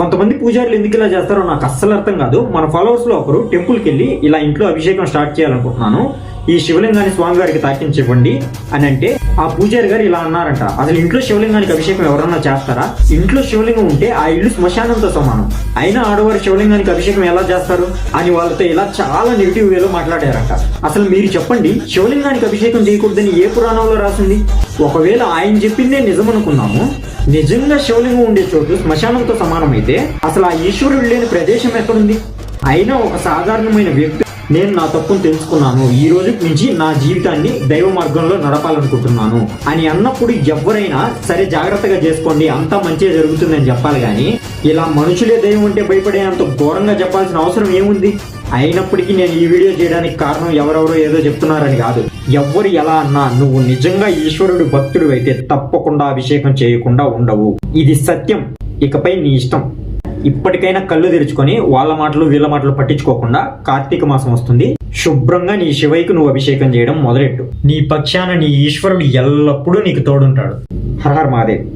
కొంతమంది పూజారులు ఎందుకు ఇలా చేస్తారో నాకు అస్సలు అర్థం కాదు. మన ఫాలోవర్స్లో ఒకరు టెంపుల్కి వెళ్ళి ఇలా ఇంట్లో అభిషేకం స్టార్ట్ చేయాలనుకుంటున్నాను. ఈ శివలింగాన్ని స్వామి గారికి తాకించివ్వండి అని అంటే ఆ పూజారి గారు ఇలా అన్నారంట. అసలు ఇంట్లో శివలింగానికి అభిషేకం ఎవరన్నా చేస్తారా? ఇంట్లో శివలింగం ఉంటే ఆ ఇల్లు శ్మశానంతో సమానం. అయినా ఆడవారు శివలింగానికి అభిషేకం ఎలా చేస్తారు అని వాళ్ళతో ఇలా చాలా నెగిటివ్ వేలో మాట్లాడారంట. అసలు మీరు చెప్పండి శివలింగానికి అభిషేకం చేయకూడదని ఏ పురాణంలో రాసింది? ఒకవేళ ఆయన చెప్పిందే నిజమనుకున్నాము నిజంగా శివలింగం ఉండే చోటు శ్మశానంతో సమానమైతే అసలు ఆ ఈశ్వరుడు లేని ప్రదేశం ఎక్కడుంది? అయినా ఒక సాధారణమైన వ్యక్తి నేను నా తప్పును తెలుసుకున్నాను. ఈ రోజు నుంచి నా జీవితాన్ని దైవ మార్గంలో నడపాలనుకుంటున్నాను. అని అన్నప్పుడు ఎవరైనా సరే జాగ్రత్తగా చేసుకోండి అంతా మంచిగా జరుగుతుందని చెప్పాలి కానీ ఇలా మనుషులే దైవం అంటే భయపడేంత ఘోరంగా చెప్పాల్సిన అవసరం ఏముంది? అయినప్పటికీ నేను ఈ వీడియో చేయడానికి కారణం ఎవరెవరో ఏదో చెప్తున్నారని కాదు. ఎవ్వరు ఎలా అన్నా నువ్వు నిజంగా ఈశ్వరుడు భక్తుడు అయితే తప్పకుండా అభిషేకం చేయకుండా ఉండవు. ఇది సత్యం. ఇకపై నీ ఇష్టం. ఇప్పటికైనా కళ్ళు తెరుచుకొని వాళ్ళ మాటలు వీళ్ళ మాటలు పట్టించుకోకుండా కార్తీక మాసం వస్తుంది. శుభ్రంగా నీ శివైకి నువ్వు అభిషేకం చేయడం మొదలెట్టు. నీ పక్షాన నీ ఈశ్వరుడు ఎల్లప్పుడూ నీకు తోడుంటాడు. హర హర్ మహాదేవ్.